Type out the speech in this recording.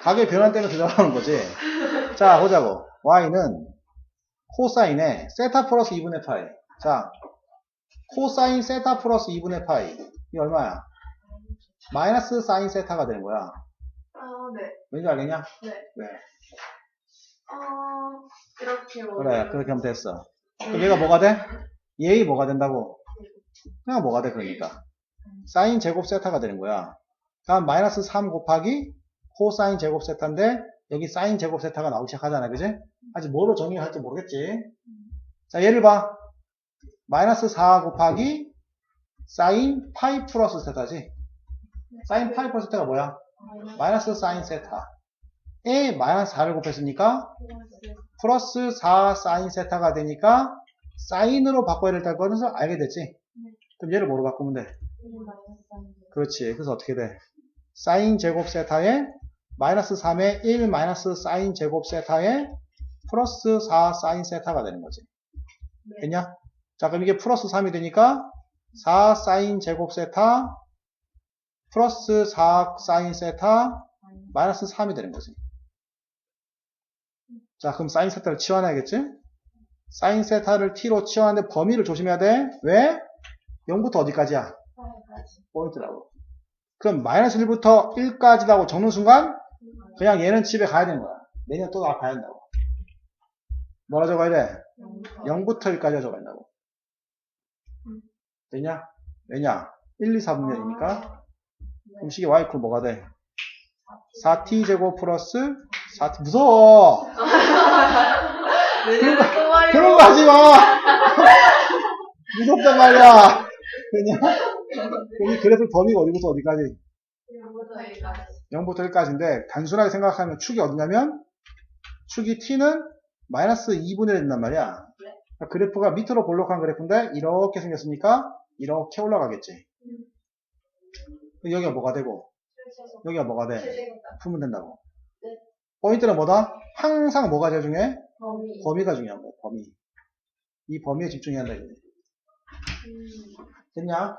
가격 변환 때문에 조절하는 거지. 자, 보자고. y는 코사인에 세타 플러스 2분의 파이. 자, 코사인 세타 플러스 2분의 파이. 이게 얼마야? 마이너스 사인 세타가 되는 거야. 아, 네. 왠지 알겠냐? 네. 네. 어, 이렇게 그래, 그렇게 하면 됐어. 그럼 얘가 뭐가 돼? 얘이 뭐가 된다고? 그냥 뭐가 돼, 그러니까. 사인 제곱 세타가 되는 거야. 다음 마이너스 3 곱하기 코사인 제곱 세타인데 여기 사인 제곱 세타가 나오기 시작하잖아, 그지? 아직 뭐로 정의할지 모르겠지. 자, 얘를 봐. 마이너스 4 곱하기 사인 파이 플러스 세타지. 사인 파이 플러스 세타가 뭐야? 마이너스 사인 세타에 마이너스 4를 곱했으니까 플러스 4 사인 세타가 되니까 사인으로 바꿔야 될 거는 알게 됐지? 그럼 얘를 뭐로 바꾸면 돼? 그렇지. 그래서 어떻게 돼? 사인 제곱 세타에 마이너스 3에 1 마이너스 사인 제곱 세타에 플러스 4 사인 세타가 되는 거지. 됐냐? 자, 그럼 이게 플러스 3이 되니까 4 사인 제곱 세타 플러스 4 사인 세타 마이너스 3이 되는 거지. 자, 그럼 사인 세타를 치환해야겠지? 사인 세타를 t로 치환하는데 범위를 조심해야 돼. 왜? 0부터 어디까지야? 포인트라고. 그럼 마이너스 1부터 1까지라고 적는 순간 그냥 얘는 집에 가야 되는 거야. 내년 또 나가야 된다고. 뭐라 적어야 돼? 0부터 1까지 적어야 된다고. 되냐? 왜냐? 1, 2, 4분면이니까. 그럼 식이 y 쿨 뭐가 돼? 4t 제곱 플러스 4t 무서워. 또 말이야. 그런 거 하지 마. 무섭단 말이야. 그냥 그래프 범위가 어디부터 어디까지? 0부터 1까지인데 단순하게 생각하면 축이 어디냐면 축이 t는 마이너스 2분의 1 된단 말이야. 그러니까 그래프가 밑으로 볼록한 그래프인데 이렇게 생겼으니까 이렇게 올라가겠지. 그럼 여기가 뭐가 되고 여기가 뭐가 돼? 풀면 된다고. 포인트는 뭐다? 항상 뭐가 제일 중요해? 범위. 범위가 중요한 거야. 범위. 이 범위에 집중해야 한다. 이거지. 됐냐?